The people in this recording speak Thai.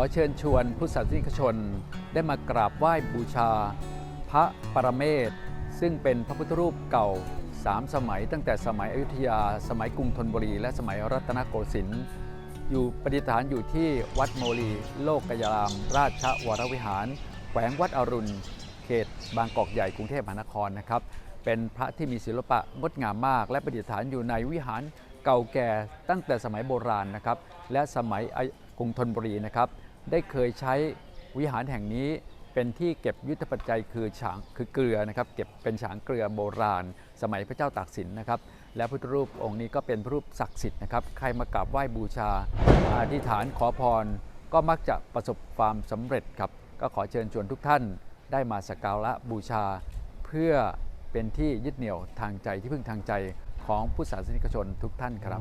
อเชิญชวนพุทธศาสนิกชนได้มากราบไหว้บูชา พระปรเมศซึ่งเป็นพระพุทธรูปเก่าสามสมัย ตั้งแต่สมัยอยุธยา สมัยกรุงธนบุรี และสมัยรัตนโกสินทร์อยู่ประดิษฐานอยู่ที่วัดโมลี โลกกยาราม ราชวรวิหาร แขวงวัดอรุณ เขต บางกอกใหญ่กรุงเทพมหานครนะครับ เป็นพระที่มีศิลปะงดงามมาก และประดิษฐานอยู่ในวิหารเก่าแก่ตั้งแต่สมัยโบราณนะครับ และสมัยกรุงธนบุรีนะครับ ได้เคยใช้วิหารแห่งนี้เป็นที่เก็บยุทธปัจจัยคือฉางคือเกลือนะครับเก็บเป็นฉางเกลือโบราณ สมัยพระเจ้าตากสินนะครับ และพุทธรูปองค์นี้ก็เป็นพระรูปศักดิ์สิทธิ์นะครับใครมากราบไหว้บูชาอธิษฐานขอพร ก็มักจะประสบความสำเร็จครับ ก็ขอเชิญชวนทุกท่านได้มาสักการะบูชา เพื่อเป็นที่ยึดเหนี่ยวทางใจที่พึ่งทางใจของผู้ศาสนิกชนทุกท่านครับ